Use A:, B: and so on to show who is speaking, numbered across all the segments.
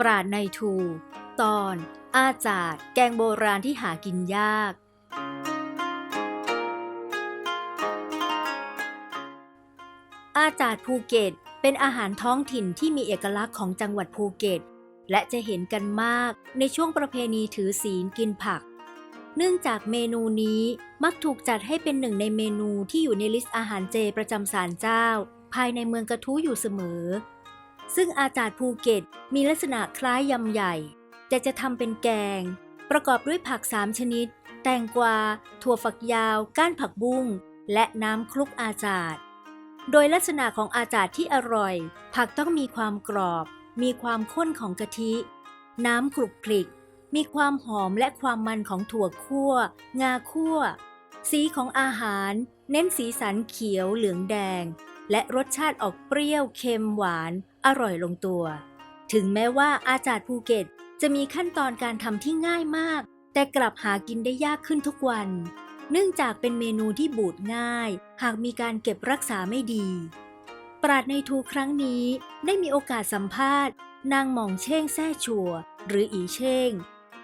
A: ปราดในทู ตอน อาจาดแกงโบราณที่หากินยาก อาจาดภูเก็ตเป็นอาหารท้องถิ่นที่มีเอกลักษณ์ของจังหวัดภูเก็ต และจะเห็นกันมากในช่วงประเพณีถือศีลกินผัก เนื่องจากเมนูนี้มักถูกจัดให้เป็นหนึ่งในเมนูที่อยู่ในลิสต์อาหารเจประจำศาลเจ้า ภายในเมืองกระทู้อยู่เสมอ ซึ่งอาจารย์ภูเก็ตมีลักษณะคล้ายยำใหญ่ แต่จะทำเป็นแกง ประกอบด้วยผักสามชนิด แตงกวา ถั่วฝักยาว ก้านผักบุ้ง และน้ำคลุกอาจาดโดยลักษณะของอาจาดที่อร่อย ผักต้องมีความกรอบ มีความข้นของกะทิ น้ำกรุบกริก มีความหอมและความมันของถั่วคั่ว งาคั่ว สีของอาหาร เน้นสีสันเขียวเหลืองแดง และรสชาติออกเปรี้ยวเค็มหวาน อร่อยลงตัว ถึงแม้ว่าอาจารย์ภูเก็ต จะมีขั้นตอนการทำที่ง่ายมาก แต่กลับหากินได้ยากขึ้นทุกวัน เนื่องจากเป็นเมนูที่บูดง่าย หากมีการเก็บรักษาไม่ดี ปราดในทูครั้งนี้ได้มีโอกาสสัมภาษณ์ นางหม่องเช่งแซ่ชัว หรืออีเช่ง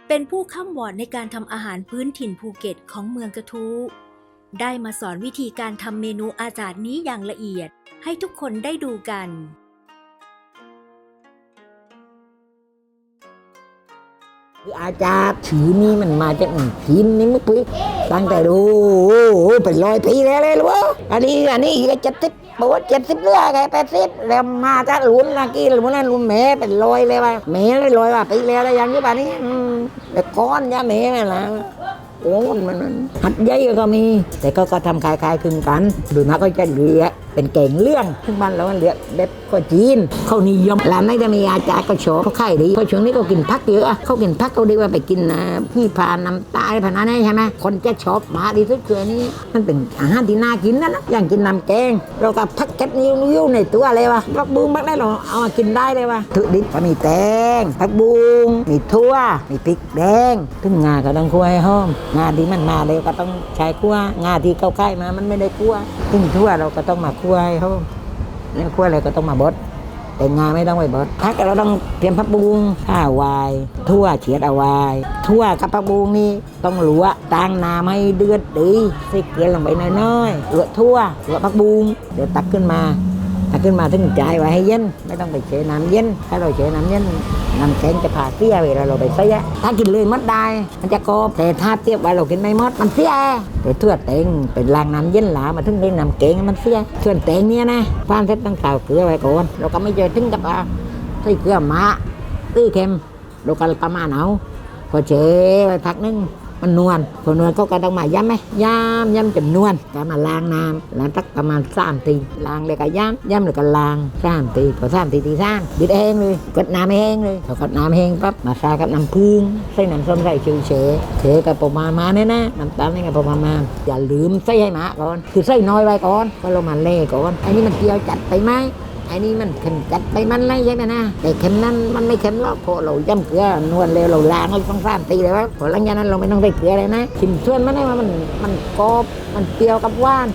A: เป็นผู้ข้ามวอดในการทำอาหารพื้นถิ่นภูเก็ตของเมืองกระทู้ได้มาสอนวิธีการทำเมนูอาจารย์นี้อย่างละเอียดให้ทุกคนได้ดูกัน
B: คืออาจารย์ถือนี่มันมาจากจีนนี่มั้งพี่ตั้งแต่ดูเป็นร้อยปีแล้วเลยรู้ปะอันนี้อันนี้ก็เจ็ดสิบบอกว่าเจ็ดสิบเรื่องไงแปดสิบแล้วมาจากหลุนนะกี้หลุนนั่นหลุนแม่เป็นร้อยเลยว่ะแม่เลยร้อยว่ะปีแล้วแล้วยังอยู่ป่านนี้แต่ก้อนยาแม่นั่นะ โอ้มันมันหัดใหญ่ก็มี แต่ก็ก็ทำคล้ายๆคลึงกันดูนะก็จะเหลือเป็นเก่งเรื่องซึ่งบ้านเราเหลือแบบก็จีนเขานิยมร้านไหนจะมีอาจารย์ก็โชว์เขาขายดีเพราะช่วงนี้เขากินพักเยอะเขากินพักเขาดีกว่าไปกินนะพี่พานน้ำตาลพานานี่ใช่ไหมคนจะชอบมาดีสุดคือนนี้มันเป็นอาหารที่น่ากินนะนะอย่างกินน้ำแกง เราก็พักเก็บนิ้วนิ้วในตัวเลยวะพักบุ้งพักได้เราเอามากินได้เลยวะถุดิบก็มีแตงพักบุ้งมีทั่วมีพริกแดงถึงงาก็ต้องคั่วให้หอมงานที่มันมาเร็วก็ต้องใช้คั่วงานที่เข้าใกล้มา มันไม่ได้คั่วถึงทั่วเราก็ต้องมาคั่วให้หอมแล้วคั่วอะไรก็ต้องมาบดแต่งานไม่ต้องไปบดพักเราต้องเตรียมผักบุ้งข้าววาย ทั่วเฉียดเอาวายทั่วกับผักบุ้งนี่ต้องหลวตั้งน้ำให้เดือดดีใส่เกลือลงไปน้อยๆหลวทั่วหลวผักบุ้งเดี๋ยวตักขึ้นมา ตักขึ้นมาถึงจ่ายไว้ให้เย็น ไม่ต้องไปเฉน้ำเย็น ถ้าเราเฉน้ำเย็นน้ำแข็งจะผ่าเสียเวลาเราไปใส่อะถ้ากินเลยมัดได้ มันจะกรอบแต่ถ้าเทียบไว้เรากินไม่มดมันเสียแต่ทั่วเต็งเป็นล้างน้ำเย็นหลามาถึงเล่น้ำแกงมันเสียส่วนเต็งเนี่ยนะฟานเสร็จต้องเต่าเกลือไว้ก่อนเราก็ไม่เจอถึงกับใส่เกลือมะตื้อเค็มเราก็ประมาณเอาพอเฉไว้พักนึง มันนวลพอนวลเขาก็ต้องมาย้ำไหมย้ำย้ำจนนวลก็มาล้างน้ำล้างตักประมาณสามตีล้างเลยก็ย้ำย้ำเลยก็ล้างสามตีพอสามตีตีสามบิดเองเลยกดน้ำเองเลยพอกดน้ำเองปั๊บมาซากับน้ำผึ้งใส่น้ำส้มใส่ชูเฉเฉกับประมาณมาเนี่ยนะน้ำตาลนี่ก็ประมาณมาอย่าลืมใส่ให้หมาก่อนคือใส่น้อยไว้ก่อนก็ลงมาเล่ก่อนอันนี้มันเปรี้ยวจัดไปไหม ไอ้นี่มันเค็มจัดไปมันไรใช่ไหมนะแต่เค็มนั้นมันไม่เค็มหรอกพราะเราย่ำเกลือนวลเร็วเราล้างเราต้องสามตีเลยวะพอหลังจากนั้นเราไม่ต้องใส่เกลือเลยนะชิมส่วนมันได้ว่ามันมันกรอบมันเปรี้ยวกับหวาน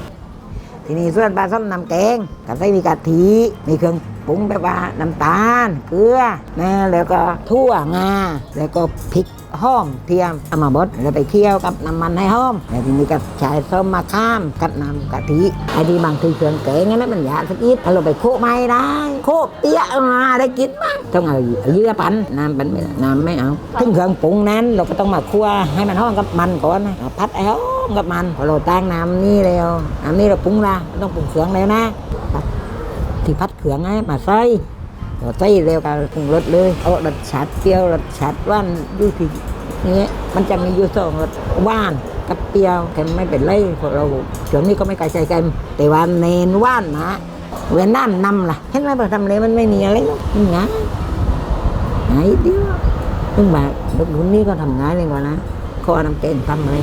B: ทีนี้ส่วนปลาส้มน้ำแกงก็ใส่มีกะทิมีเครื่องปรุงแบบว่าน้ำตาลเกลือนะแล้วก็ทั่วงาแล้วก็พริก หอมเทียมเอามาบดแล้วไปเคี่ยวกับน้ำมันให้หอมแล้วทีนี้ก็ใช้ส้มมะข้ามกับน้ำกะทิไอ้ที่บางทีเครื่องแกงนั้นมันยากสักนิดเอาเราไปโคไม่ได้ โคเปี้ยมาได้กินมั้งต้องเอาเยื่อปันน้ำปันไม่ได้น้ำไม่เอาถึงเครื่องปรุงนั้นเราก็ต้องมาคั่วให้มันหอมกับมันก่อนนะพัดไอ้หอมกับมันพอเราตั้งน้ำนี่แล้วน้ำนี่เราปรุงละต้องปรุงเครื่องแล้วนะที่พัดเขื่องให้มาใส่ เราใส่เร็วกับปรุงรสเลยเอารสชาติเปรี้ยวรสชาติหวานอยู่ที่นี้มันจะมีอยู่สองรสหวานกับเปรี้ยวเค็มไม่เป็นไรเพราเราช่วงนี้ก็ไม่ไกระจายเค็มแต่ว่าเน้นหวานนะเว้นน้ำนำล่ะเห็นไหมพอทำเลยมันไม่มีอะไรหรอกมันง่ายง่ายเดียวซึ่งแบบลูกนนี้ก็ทำง่ายเลยกว่านะข้อน้ำเต้นทำอะไร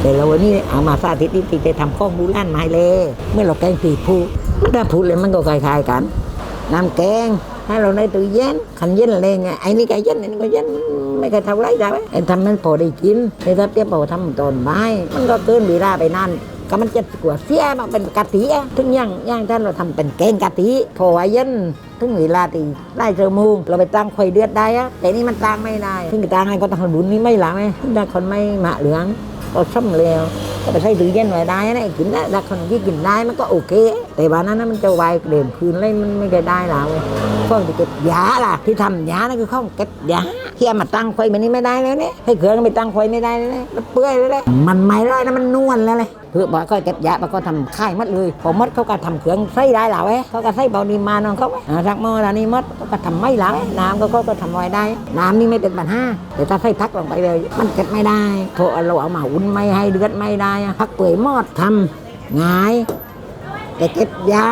B: แต่เราวันนี้เอามาสาธิตที่จะทำข้องบูร้านไม้เลย เมื่อเราแกงผีผูมันถ้าพูดเลยมันก็คล้ายๆกัน น้ำแกงให้เราในตู้เย็นขันเย็นอะไรเงี้ยไอ้นี่ก็เย็นไอ้นี่ก็เย็นไม่เคยทำไรได้ไหมไอ้ทำมันพอได้กินแต่ถ้าเทียบเอทำตอนไม้มันก็เกินเวลาไปนานก็มันจะกลัวเสียมันเป็นกะทิถึงย่างย่างท่านเราทำเป็นแกงกะทิพอไว้เย็นถึงเวลาตีไล่เจอมูเราไปตั้งไฟเดือดได้อะแต่นี่มันตั้งไม่ได้ถึงตั้งให้ก็ตั้งบุญนี่ไม่หลังไงถ้าคนไม่หมาเหลืองก็ซ้ำแล้วก็ไปใส่ตู้เย็นไว้ได้นะกินได้ถ้าคนที่กินได้มันก็โอเค แต่ว่านั้นมันจะไวเดิมคืนเลยมันไม่ได้ได้แล้วพวกที่เก็บยาล่ะ ที่ทำยานั่นคือเขาเก็บยาที่เอามาตั้งไฟมันนี่ไม่ได้แล้วเนี่ยให้เครื่องไปตั้งไฟไม่ได้เลยมันเปื่อยเลยมันไม่ร้อยนะมันนวลแล้วเลยเพื่อบอกก็เก็บยามันก็ทำค่ายมัดเลยพอมัดเขาก็ทำเครื่องใส่ได้แล้วเว้ยเขาก็ใส่เบาดีมานองเขาอ่าสักมอแล้วนี่มัดเขาก็ทำไม่แล้วน้ำก็เขาก็ทำไว้ได้ น้ำนี่ไม่เป็นปัญหาแต่ถ้าใส่พักลงไปเลย มันเก็บไม่ได้พรเราเอามาอุ่นไม่ให้เดือดไม่ได้พักเปื่อยหมดทำหงาย แต่เก็บยา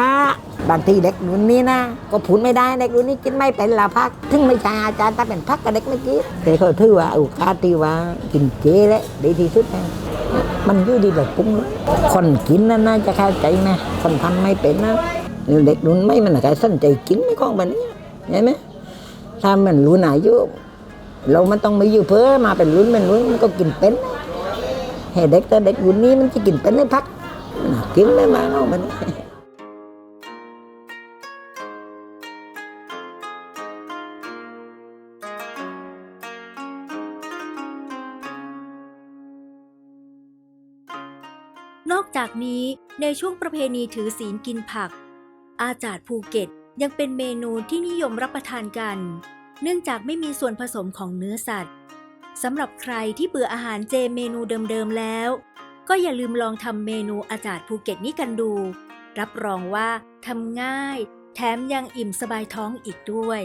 B: บางทีเด็กรุ่นนี้นะ ก็พูดไม่ได้เด็กรุ่นนี้กินไม่เป็นละพักถึงไม่ใช่อาจารย์ถ้าเป็นพักกับเด็กไม่กินแต่เขาถือว่าอุคาตีว่ากินเจแล้วดีที่สุดนะมันยู่ดีแบบปรุงคนกินนั่นน่าจะเข้าใจนะคนทำไม่เป็นนะเด็กรุ่นไม่มันใครสนใจกินไม่ของแบบนี้เห็นไหมถ้ามันรุ่นอายุเรามันต้องมีอยู่เพื่อมาเป็นรุ่นเป็นรุ่นมันก็กินเป็นให้เด็กแต่เด็กรุ่นนี้มันจะกินเป็นได้พัก กินไม่มาเอามัน
A: นอกจากนี้ในช่วงประเพณีถือศีลกินผัก อาจารย์ภูเก็ตยังเป็นเมนูที่นิยมรับประทานกัน เนื่องจากไม่มีส่วนผสมของเนื้อสัตว์สำหรับใครที่เบื่ออาหารเจเมนูเดิมๆแล้ว ก็อย่าลืมลองทำเมนูอาจารย์ภูเก็ตนี้กันดู รับรองว่าทำง่าย แถมยังอิ่มสบายท้องอีกด้วย